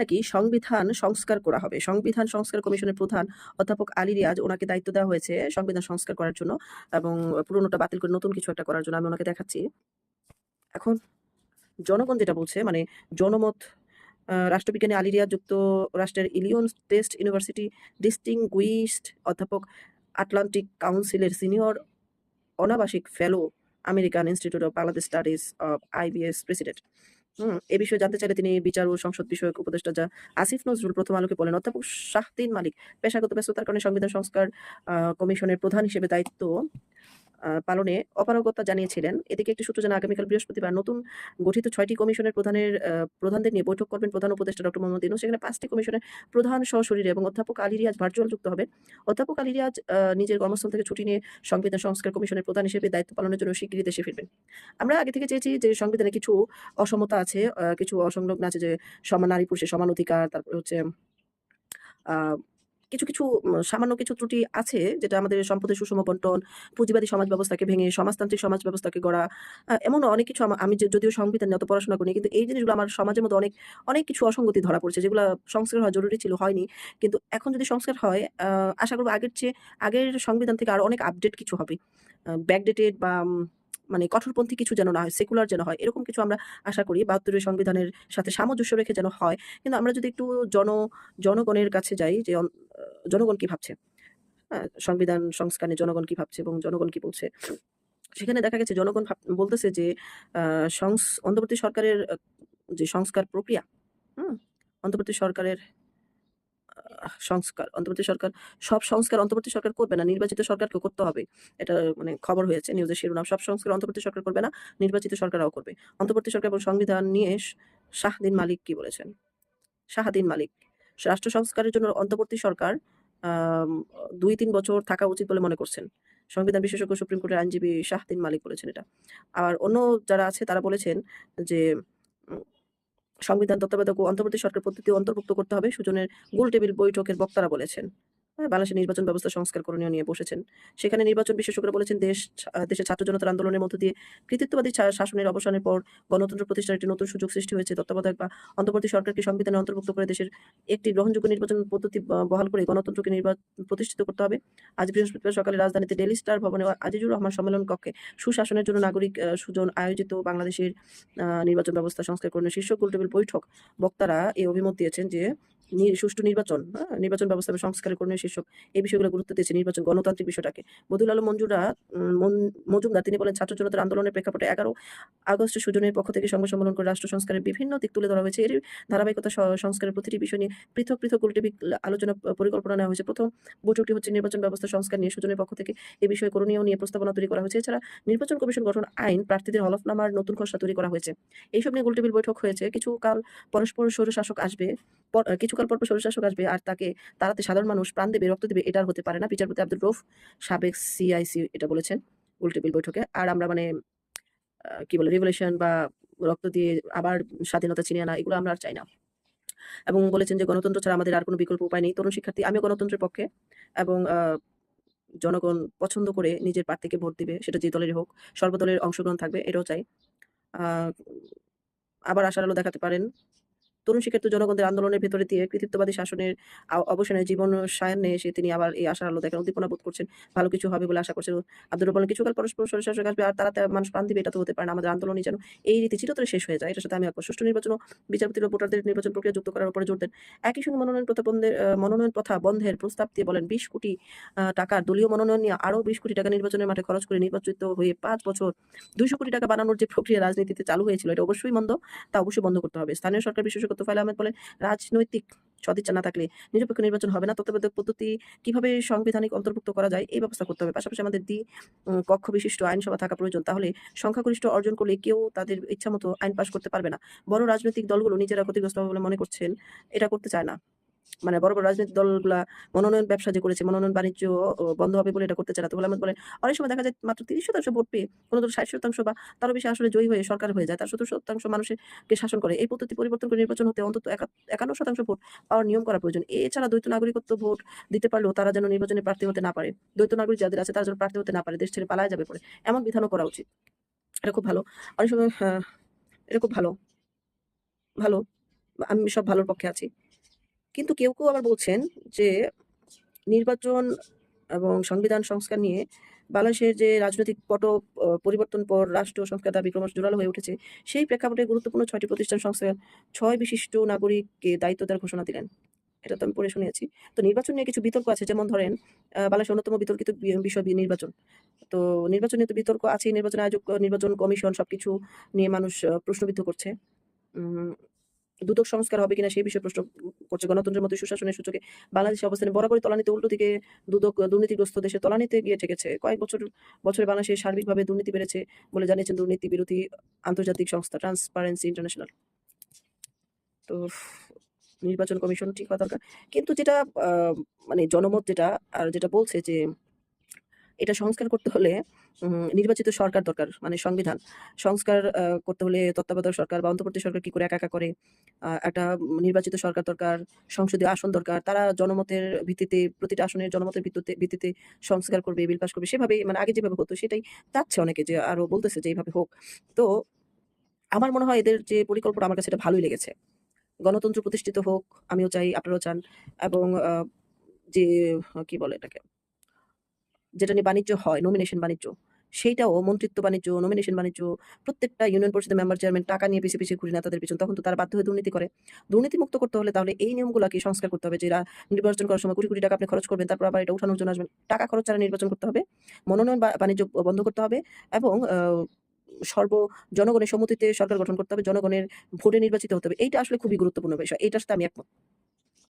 নাকি সংবিধান সংস্কার করা হবে? সংবিধান সংস্কার কমিশনের প্রধান অধ্যাপক আলী রিয়াজ ওনাকে দায়িত্ব দেওয়া হয়েছে সংবিধান সংস্কার করার জন্য এবং পুরোনোটা বাতিল করে নতুন কিছু একটা করার জন্য আমি ওনাকে দেখাচ্ছি। এখন জনগণ যেটা বলছে মানে জনমত রাষ্ট্রবিজ্ঞানী আলী রিয়াজ যুক্তরাষ্ট্রের ইলিয়ন টেস্ট ইউনিভার্সিটি ডিস্টিংগুইশড অধ্যাপক আটলান্টিক কাউন্সিলের সিনিয়র অনাবাসিক fellow American Institute of Bangladesh Studies of IBS president. এ বিষয়ে জানতে চাইলে তিনি বিচার ও সংসদ বিষয়ক উপদেষ্টা যা আসিফ নজরুল প্রথম আলোকে বলেন, অধ্যাপক শাহদিন মালিক, পেশাগত ব্যস্ততার কারণে সংবিধান সংস্কার কমিশনের প্রধান হিসেবে দায়িত্ব। পালনে অপারগতা জানিয়েছিলেন। এদিকে একটি সূত্র জানা, আগামীকাল বৃহস্পতিবার নতুন গঠিত ছয়টি কমিশনের প্রধানের প্রধানদের নিয়ে বৈঠক করবেন প্রধান উপদেষ্টা ডক্টর মোহাম্মদ ইউনূস। সেখানে পাঁচটি কমিশনের প্রধান সহশরীরে এবং অধ্যাপক আলী রিয়াজ ভার্চুয়াল যুক্ত হবে। অধ্যাপক আলী রিয়াজ নিজের কর্মস্থল থেকে ছুটি নিয়ে সংবিধান সংস্কার কমিশনের প্রধান হিসেবে দায়িত্ব পালনের জন্য শিগগিরই দেশে ফিরবেন। আমরা আগে থেকে চেয়েছি যে সংবিধানে কিছু অসমতা আছে কিছু অসংলগ্ন আছে যে সমান নারী পুরুষের সমান অধিকার, তারপরে হচ্ছে কিছু কিছু সামান্য কিছু ত্রুটি আছে যেটা আমাদের সম্পদের সুষম বন্টন, পুঁজিবাদী সমাজ ব্যবস্থাকে ভেঙে, সমাজতান্ত্রিক সমাজ ব্যবস্থাকে গড়া এমন অনেক কিছু আমি যদিও সংবিধান নিয়ে পড়াশোনা করি কিন্তু এই জিনিসগুলো আমার সমাজের মধ্যে অনেক অনেক কিছু অসঙ্গতি ধরা পড়ছে, যেগুলো সংস্কার হওয়া জরুরি ছিল, হয়নি। কিন্তু এখন যদি সংস্কার হয় আশা করব আগের চেয়ে, আগের সংবিধান থেকে আরও অনেক আপডেট কিছু হবে। ব্যাকডেটেড বা মানে কঠোরপন্থী কিছু যেন না হয় সেকুলার যেন হয়, এরকম কিছু আমরা আশা করি, বাহাত্তরের সংবিধানের সাথে সামঞ্জস্য রেখে যেন হয়। কিন্তু আমরা যদি একটু জন, জনগণের কাছে যাই, যে জনগণ কি ভাবছে? সংবিধান সংস্কার জনগণ কি ভাবছে এবং জনগণ কি বলছে? সেখানে দেখা গেছে জনগণ বলতেছে যে অন্তর্বর্তী সরকারের যে সংস্কার প্রক্রিয়া, হুম, অন্তর্বর্তী সরকারের সংস্কার, অন্তর্বর্তী সরকার, সব সংস্কার অন্তর্বর্তী সরকার করবে না, নির্বাচিত সরকারকে করতে হবে। এটা মানে খবর হয়েছে নিউজের শিরোনাম, সব সংস্কার অন্তর্বর্তী সরকার করবে না, নির্বাচিত সরকারও করবে। অন্তর্বর্তী সরকার এবং সংবিধান নিয়ে শাহদিন মালিক কি বলেছেন? শাহাদিন মালিক, রাষ্ট্র সংস্কারের জন্য অন্তর্বর্তী সরকার দুই তিন বছর থাকা উচিত বলে মনে করছেন। সংবিধান বিশেষজ্ঞ, সুপ্রিম কোর্টের আইনজীবী শাহদিন মালিক বলেছেন এটা। আর অন্য যারা আছে, তারা বলেছেন যে সংবিধান তত্ত্বাবধায়ক ও অন্তর্বর্তী সরকার পদ্ধতি অন্তর্ভুক্ত করতে হবে। সুজনের গোল টেবিল বৈঠকের বক্তারা বলেছেন। বাংলাদেশের নির্বাচন ব্যবস্থা সংস্কার করণীয় নিয়ে বসেছেন। সেখানে নির্বাচন বিশেষজ্ঞরা বলেছেন, দেশ দেশের ছাত্র জনতার আন্দোলনের মধ্য দিয়ে কৃতিত্ববাদী শাসনের অবসানের পর গণতন্ত্র প্রতিষ্ঠার একটি নতুন সুযোগ সৃষ্টি হয়েছে। তত্ত্বাবধায়ক বা অন্তর্বর্তী সরকারকে সংবিধানে অন্তর্ভুক্ত করে দেশের একটি গ্রহণযোগ্য নির্বাচন পদ্ধতি বহাল করে গণতন্ত্রকে নির্বাচন প্রতিষ্ঠিত করতে হবে। আজ বৃহস্পতিবার সকালে রাজধানীতে ডেলি স্টার ভবনে আজিজুর রহমান সম্মেলন কক্ষে সুশাসনের জন্য নাগরিক সুজন আয়োজিত বাংলাদেশের নির্বাচন ব্যবস্থা সংস্কার করণীয় শীর্ষ গোলটেবিল বৈঠক বক্তারা এই অভিমত দিয়েছেন যে সুষ্ঠু নির্বাচন নির্বাচন ব্যবস্থা এবং সংস্কারের করণীয় শীর্ষক এই বিষয়গুলো গুরুত্ব দিয়েছে নির্বাচন গণতান্ত্রিক বিষয়টাকে। বদুল আলম মঞ্জুরা মজুমদার তিনি বলেন ছাত্র জনতার আন্দোলনের প্রেক্ষাপটে এগারো আগস্ট সুজনের পক্ষ থেকে সংবাদ সম্মেলন করে রাষ্ট্র সংস্কারের বিভিন্ন দিক তুলে ধরা হয়েছে। এর ধারাবাহিকতা সংস্কারের প্রতিটি বিষয় নিয়ে পৃথক পৃথক উল্টেবিক আলোচনা পরিকল্পনা নেওয়া হয়েছে। প্রথম বৈঠকটি হচ্ছে নির্বাচন ব্যবস্থা সংস্কার নিয়ে সুজনের পক্ষ থেকে এই বিষয়ে করণীয় নিয়ে প্রস্তাবনা তৈরি করা হয়েছে। এছাড়া নির্বাচন কমিশন গঠন আইন প্রার্থীদের হলফনামার নতুন খসড়া তৈরি করা হয়েছে। এইসব নিয়ে গোলটেবিল বৈঠক হয়েছে। কিছু কাল পরস্পর স্বৈরশাসক আসবে পর- আহ, কিছুকাল পর পর স্বৈরশাসক আসবে আর তাকে তাড়াতে সাধারণ মানুষ প্রাণ দেবে, রক্ত দেবে, এটা হতে পারে না। বিচারপতি আব্দুল রৌফ, সাবেক সিআইসি এটা বলেছেন গোলটেবিল বৈঠকে। আর আমরা মানে কি বলে রিভলিউশন বা রক্ত দিয়ে আবার স্বাধীনতা ছিনিয়ে আনা, এগুলো আমরা আর চাই না। এবং বলেছেন যে গণতন্ত্র ছাড়া আমাদের আর কোনো বিকল্প উপায় নেই। তরুণ শিক্ষার্থী, আমিও গণতন্ত্রের পক্ষে এবং জনগণ পছন্দ করে নিজের প্রার্থীকে ভোট দিবে, সেটা যে দলের হোক, সর্বদলের অংশগ্রহণ থাকবে, এটাও চাই। আবার আশার আলো দেখাতে পারেন তরুণ শিক্ষার্থী জনগণদের আন্দোলনের ভেতরে দিয়ে কৃতিত্ববাদী শাসনের আ- অবসানে জীবন সায়ান্নে এসে তিনি আবার এই আশার আলো দেখেন, উদ্দীপনা বোধ করছেন, ভালো কিছু হবে বলে আশা করছেন। আব্দুল বলেন কিছুকাল পরস্পর সরকার আসবে আর তারা মানুষ প্রাণ দিবে, এটা তো হতে পারে না। আমাদের আন্দোলনই যেন এই রীতি চিরতরে শেষ হয়ে যায়। এটার সাথে আমি সুষ্ঠু নির্বাচন বিচারপতি ভোটারদের নির্বাচন প্রক্রিয়া যুক্ত করার উপরে জোর দেন। একই সঙ্গে মনোনয়ন প্রথা বন্ধের মনোনয়ন প্রথা বন্ধের প্রস্তাব দিয়ে বলেন, বিশ কোটি টাকার দলীয় মনোনয়ন নিয়ে আরও বিশ কোটি টাকা নির্বাচনের মাঠে খরচ করে নির্বাচিত হয়ে পাঁচ বছর দুইশো কোটি টাকা বানানোর যে প্রক্রিয়া রাজনীতিতে চালু হয়েছিল, এটা অবশ্যই বন্ধ তা অবশ্যই বন্ধ করতে হবে। স্থানীয় সরকার বিশেষজ্ঞ তোফাইল আহমেদ বলেন, রাজনৈতিক সদিচ্ছা না থাকলে নিরপেক্ষ নির্বাচন হবে না। তত্ত্বাবধায়ক পদ্ধতি কীভাবে সাংবিধানিক অন্তর্ভুক্ত করা যায় এই ব্যবস্থা করতে হবে। পাশাপাশি আমাদের দ্বি কক্ষ বিশিষ্ট আইনসভা থাকা প্রয়োজন। তাহলে সংখ্যাগরিষ্ঠ অর্জন করলে কেউ তাদের ইচ্ছামতো আইন পাশ করতে পারবে না। বড় রাজনৈতিক দলগুলো নিজেরা ক্ষতিগ্রস্ত হবে বলে মনে করছেন, এটা করতে চায় না। মানে বড় বড় রাজনৈতিক দলগুলা মনোনয়ন ব্যবসা যে করেছে মনোনয়ন বাণিজ্য বন্ধ হবে বলে এটা করতে চায় না। তো আহমেদ বলেন অনেক সময় দেখা যায় মাত্র তিরিশ শতাংশ ভোট পেয়ে কোনো দল ষাট শতাংশ বা তারও বেশি আসলে জয়ী হয়ে সরকার হয়ে যায়। তার সত্তর শতাংশ মানুষকে শাসন করে। এই পদ্ধতি পরিবর্তন করে নির্বাচন হতে অন্তত একা- একান্ন শতাংশ ভোট পাওয়ার নিয়ম করা প্রয়োজন। এছাড়া দ্বৈত নাগরিকত্ব ভোট দিতে পারলেও তারা যেন নির্বাচনে প্রার্থী হতে না পারে। দ্বৈত নাগরিক যাদের আছে তারা যেন প্রার্থী হতে না পারে। দেশ ছেড়ে পালায় যাবে পরে। এমন বিধানও করা উচিত। এটা খুব ভালো। অনেক সময় আহ, এটা খুব ভালো। ভালো। আমি সব ভালোর পক্ষে আছি। কিন্তু কেউ, কেউ আবার বলছেন যে নির্বাচন এবং সংবিধান সংস্কার নিয়ে বাংলাদেশের যে রাজনৈতিক পট পরিবর্তন পর রাষ্ট্র সংস্কার দাবি ক্রমশ জোরালো হয়ে উঠেছে, সেই প্রেক্ষাপটে গুরুত্বপূর্ণ ছয়টি প্রতিষ্ঠান সংস্থার ছয় বিশিষ্ট নাগরিককে দায়িত্ব দেওয়ার ঘোষণা দিলেন। এটা তো আমি পড়ে শুনেছি তো নির্বাচন নিয়ে কিছু বিতর্ক আছে। যেমন ধরেন বাংলাদেশের অন্যতম বিতর্কিত বিষয় নির্বাচন। তো নির্বাচন নিয়ে তো বিতর্ক আছেই। নির্বাচন আয়োজক, নির্বাচন কমিশন সবকিছু নিয়ে মানুষ প্রশ্নবিদ্ধ করছে। দুদক সংস্কার হবে কিনা সেই বিষয়ে প্রশ্ন করছে। গণতন্ত্রের মতো সুশাসনের সূচকে বাংলাদেশের অবস্থানে বরাবরই তলানিতে উল্টো দিকে দুদক দুর্নীতিগ্রস্ত দেশে তলানিতে গিয়ে ঠেকেছে। কয়েক বছর, বছরে বাংলাদেশে সার্বিকভাবে দুর্নীতি বেড়েছে বলে জানিয়েছেন দুর্নীতি বিরোধী আন্তর্জাতিক সংস্থা ট্রান্সপারেন্সি ইন্টারন্যাশনাল। তো নির্বাচন কমিশন ঠিক হওয়া দরকার। কিন্তু যেটা মানে জনমত যেটা, আর যেটা বলছে যে এটা সংস্কার করতে হলে নির্বাচিত সরকার দরকার। মানে সংবিধান। সংস্কার করতে হলে তত্ত্বাবধায়ক সরকার বা অন্তর্বর্তী সরকার কি করে একা, একা করে। একটা নির্বাচিত সরকার দরকার, সংসদীয় আসন দরকার। তারা জনমতের ভিত্তিতে প্রতিটা আসনের জনমতের ভিত্তিতে ভিত্তিতে সংস্কার করবে, বিল পাস করবে। সেভাবে মানে আগে যেভাবে হতো সেটাই চাচ্ছে অনেকে যে আরও বলতেছে যে এভাবে হোক। তো আমার মনে হয় এদের যে পরিকল্পনা আমার কাছে এটা ভালোই লেগেছে। গণতন্ত্র প্রতিষ্ঠিত হোক, আমিও চাই, আপনারাও চান এবং যে কি বলে এটাকে? যেটা নিয়ে বাণিজ্য হয়, নমিনেশন বাণিজ্য। সেইটাও মন্ত্রিত্ব বাণিজ্য, নমিনেশন বাণিজ্য প্রত্যেকটা ইউনিয়ন পরিষদের মেম্বার চেয়ারম্যান টাকা নিয়ে পিছে, পিছে ঘুরে নেতাদের পিছন। তখন তো তারা বাধ্য হয়ে দুর্নীতি করে। দুর্নীতিমুক্ত করতে হলে তাহলে এই নিয়মগুলোকে সংস্কার করতে হবে যে এরা নির্বাচন করার সময় কোটি, কোটি টাকা আপনি খরচ করবেন। তারপর আবার এটা উঠানোর জন্য আসবেন। টাকা খরচ ছাড়া নির্বাচন করতে হবে। মনোনয়ন বাণিজ্য বন্ধ করতে হবে এবং সর্ব জনগণের সম্মতিতে সরকার গঠন করতে হবে। জনগণের ভোটে নির্বাচিত হতে হবে। এইটা আসলে খুবই গুরুত্বপূর্ণ বিষয়। এইটার সাথে আমি একমত।